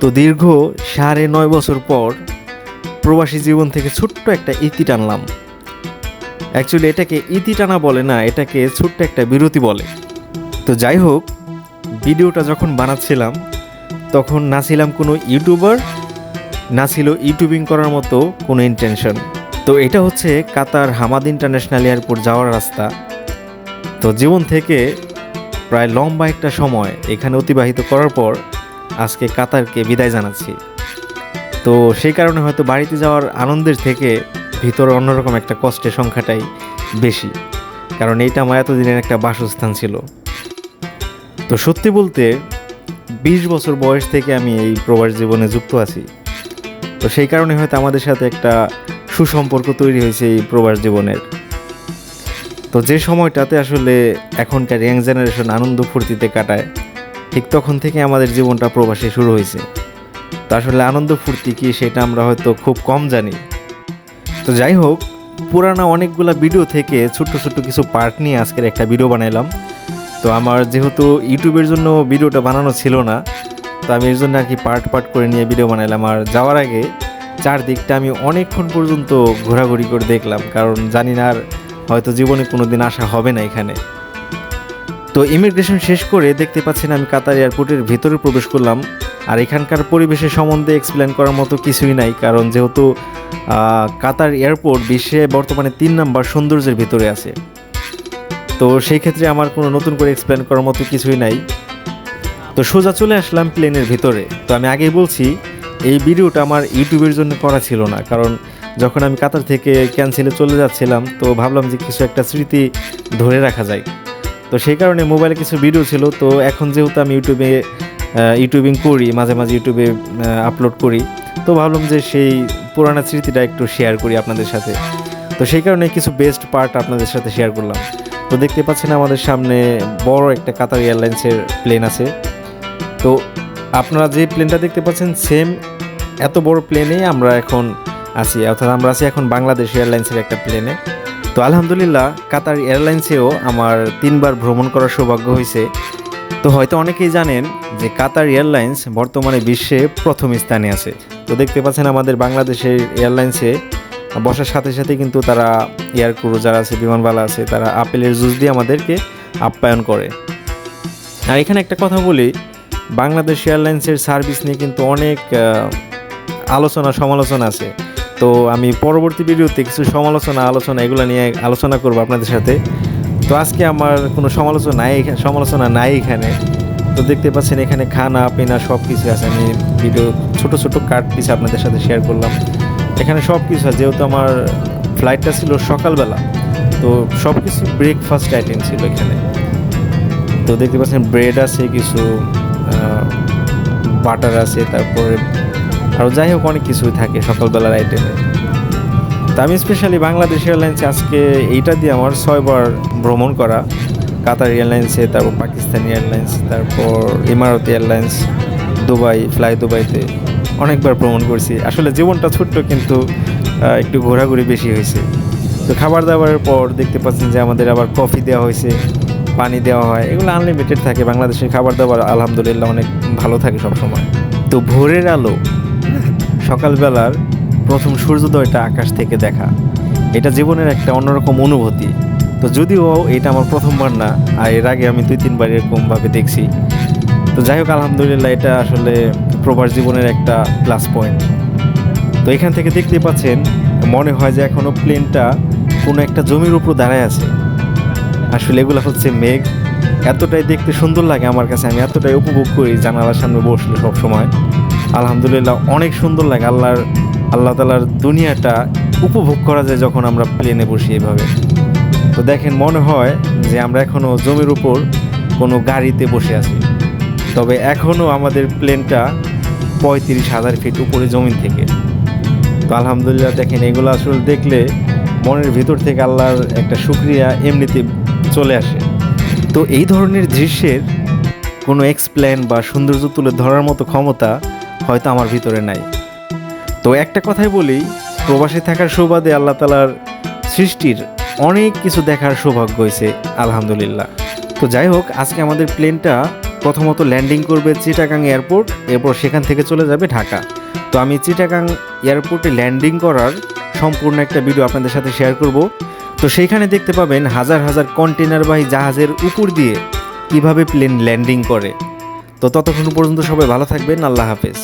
তো দীর্ঘ সাড়ে নয় বছর পর প্রবাসী জীবন থেকে ছোট্ট একটা ইতি টানলাম। অ্যাকচুয়ালি এটাকে ইতি টানা বলে না, এটাকে ছোট্ট একটা বিরতি বলে। তো যাই হোক, ভিডিওটা যখন বানাচ্ছিলাম, তখন না ছিলাম কোনো ইউটিউবার, না ছিল ইউটিউবিং করার মতো কোনো ইন্টেনশন তো এটা হচ্ছে কাতার হামাদ ইন্টারন্যাশনাল এয়ারপোর্ট যাওয়ার রাস্তা। তো জীবন থেকে প্রায় লম্বা একটা সময় এখানে অতিবাহিত করার পর আজকে কাতারকে বিদায় জানাচ্ছি। তো সেই কারণে হয়তো বাড়িতে যাওয়ার আনন্দের থেকে ভিতরে অন্যরকম একটা কষ্টের সংখ্যাটাই বেশি। কারণ এইটা আমার এতদিনের একটা বাসস্থান ছিল। তো সত্যি বলতে, বিশ বছর বয়স থেকে আমি এই প্রবাস জীবনে যুক্ত আছি। তো সেই কারণে হয়তো আমাদের সাথে একটা সুসম্পর্ক তৈরি হয়েছে এই প্রবাস জীবনের। তো যে সময়টাতে আসলে এখনকার ইয়াং জেনারেশন আনন্দ ফুর্তিতে কাটায় ঠিক তখন থেকে আমাদের জীবনটা প্রবাসে শুরু হয়েছে। তো আসলে আনন্দ ফুর্তি কি সেটা আমরা হয়তো খুব কম জানি। তো যাই হোক, পুরানো অনেকগুলো ভিডিও থেকে ছোট্ট ছোট্ট কিছু পার্ট নিয়ে আজকের একটা ভিডিও বানাইলাম। তো আমার যেহেতু ইউটিউবের জন্য ভিডিওটা বানানো ছিল না, তো আমি এর জন্য আর কি পার্ট পার্ট করে নিয়ে ভিডিও বানাইলাম। আর যাওয়ার আগে চারদিকটা আমি অনেকক্ষণ পর্যন্ত ঘোরাঘুরি করে দেখলাম, কারণ জানি না আর হয়তো জীবনে কোনো দিন আসা হবে না এখানে। তো ইমিগ্রেশন শেষ করে দেখতে পাচ্ছেন আমি কাতার এয়ারপোর্টের ভেতরে প্রবেশ করলাম। আর এখানকার পরিবেশের সম্বন্ধে এক্সপ্লেন করার মতো কিছুই নাই, কারণ যেহেতু কাতার এয়ারপোর্ট বিশ্বে বর্তমানে তিন নাম্বার সৌন্দর্যের ভিতরে আছে। তো সেই ক্ষেত্রে আমার কোনো নতুন করে এক্সপ্লেন করার মতো কিছুই নাই। তো সোজা চলে আসলাম প্লেনের ভিতরে। তো আমি আগেই বলছি, এই ভিডিওটা আমার ইউটিউবের জন্য করা ছিল না, কারণ যখন আমি কাতার থেকে ক্যান্সেলে চলে যাচ্ছিলাম, তো ভাবলাম যে কিছু একটা স্মৃতি ধরে রাখা যায়। তো সেই কারণে মোবাইলে কিছু ভিডিও ছিল, তো এখন যেহেতু আমি ইউটিউবে ইউটিউবিং করি, মাঝে মাঝে ইউটিউবে আপলোড করি, তো ভাবলাম যে সেই পুরানো স্মৃতিটা একটু শেয়ার করি আপনাদের সাথে। তো সেই কারণে কিছু বেস্ট পার্ট আপনাদের সাথে শেয়ার করলাম। তো দেখতে পাচ্ছেন আমাদের সামনে বড় একটা কাতার এয়ারলাইন্সের প্লেন আছে। তো আপনারা যে প্লেনটা দেখতে পাচ্ছেন সেম এত বড় প্লেনেই আমরা এখন আছি, অর্থাৎ আমরা আছি এখন বাংলাদেশ এয়ারলাইন্সের একটা প্লেনে তো আলহামদুলিল্লাহ, কাতার এয়ারলাইন্সেও আমার তিনবার ভ্রমণ করার সৌভাগ্য হয়েছে। তো হয়তো অনেকেই জানেন যে কাতার এয়ারলাইন্স বর্তমানে বিশ্বে প্রথম স্থানে আছে। তো দেখতে পাচ্ছেন আমাদের বাংলাদেশের এয়ারলাইন্সে বসার সাথে সাথে কিন্তু তারা এয়ার ক্রু যারা আছে, বিমানবালা আছে, তারা আপেলের জুস দিয়ে আমাদেরকে আপ্যায়ন করে। আর এখানে একটা কথা বলি, বাংলাদেশ এয়ারলাইন্সের সার্ভিস নিয়ে কিন্তু অনেক আলোচনা সমালোচনা আছে। তো আমি পরবর্তী ভিডিওতে কিছু সমালোচনা, আলোচনা এগুলো নিয়ে আলোচনা করব আপনাদের সাথে। তো আজকে আমার কোনো সমালোচনা নাই সমালোচনা নাই এখানে। তো দেখতে পাচ্ছেন এখানে খানা, পিনা সব কিছু আছে। আমি ভিডিও ছোট ছোট কার্ড পিস আপনাদের সাথে শেয়ার করলাম। এখানে সব কিছু আছে। যেহেতু আমার ফ্লাইটটা ছিল সকালবেলা, তো সব কিছু ব্রেকফাস্ট আইটেম ছিল এখানে। তো দেখতে পাচ্ছেন ব্রেড আছে কিছু বাটার আছে, তারপরে আরও যাই হোক, অনেক কিছুই থাকে সকালবেলার আইটেমে তা আমি স্পেশালি বাংলাদেশ এয়ারলাইন্সে আজকে এইটা দিয়ে আমার ছয়বার ভ্রমণ করা। কাতার এয়ারলাইন্সে তারপর পাকিস্তান এয়ারলাইন্স তারপর ইমারত এয়ারলাইন্স দুবাই ফ্লাই দুবাইতে অনেকবার ভ্রমণ করছি। আসলে জীবনটা ছোট্ট কিন্তু একটু ঘোরাঘুরি বেশি হয়েছে। তো খাবার দাবারের পর দেখতে পাচ্ছেন যে আমাদের আবার কফি দেওয়া হয়েছে, পানি দেওয়া হয়, এগুলো আনলিমিটেড থাকে। বাংলাদেশের খাবার দাবার আলহামদুলিল্লাহ অনেক ভালো থাকে সবসময়। তো ভোরের আলো সকালবেলার প্রথম সূর্যোদয়টা আকাশ থেকে দেখা। এটা জীবনের একটা অন্যরকম অনুভূতি। তো যদিও এটা আমার প্রথমবার না, আর এর আগে আমি দুই, তিনবার এরকমভাবে দেখছি। তো যাই হোক, আলহামদুলিল্লাহ, এটা আসলে প্রবাস জীবনের একটা প্লাস পয়েন্ট তো এখান থেকে দেখতে পাচ্ছেন, মনে হয় যে এখনও প্লেনটা কোনো একটা জমির উপর দাঁড়ায় আছে। আসলে এগুলো হচ্ছে মেঘ। এতটাই দেখতে সুন্দর লাগে আমার কাছে, আমি এতটাই উপভোগ করি জানালার সামনে বসলে সব সময় আলহামদুলিল্লাহ, অনেক সুন্দর লাগে আল্লাহর, আল্লাহ তালার দুনিয়াটা উপভোগ করা যায় যখন আমরা প্লেনে বসি এভাবে। তো দেখেন, মনে হয় যে আমরা এখনও জমির উপর কোনো গাড়িতে বসে আছি। তবে এখনও আমাদের প্লেনটা পঁয়ত্রিশ হাজার ফিট উপরে জমিন থেকে। তো আলহামদুলিল্লাহ, দেখেন, এগুলো আসলে দেখলে মনের ভিতর থেকে আল্লাহর একটা সুক্রিয়া এমনিতে চলে আসে। তো এই ধরনের দৃশ্যের কোনো এক্সপ্লেন বা সৌন্দর্য তুলে ধরার মতো ক্ষমতা হয়তো আমার ভিতরে নাই। তো একটা কথাই বলি, প্রবাসী থাকার সুবাদে আল্লাহ তালার সৃষ্টির অনেক কিছু দেখার সৌভাগ্য হয়েছে, আলহামদুলিল্লাহ। তো যাই হোক, আজকে আমাদের প্লেনটা প্রথমত ল্যান্ডিং করবে চিটাগাং এয়ারপোর্ট, এরপর সেখান থেকে চলে যাবে ঢাকা। তো আমি চিটাগাং এয়ারপোর্টে ল্যান্ডিং করার সম্পূর্ণ একটা ভিডিও আপনাদের সাথে শেয়ার করব। তো সেইখানে দেখতে পাবেন হাজার হাজার কন্টেনারবাহী জাহাজের উপর দিয়ে কীভাবে প্লেন ল্যান্ডিং করে। তো ততক্ষণ পর্যন্ত সবাই ভালো থাকবেন আল্লাহ হাফেজ।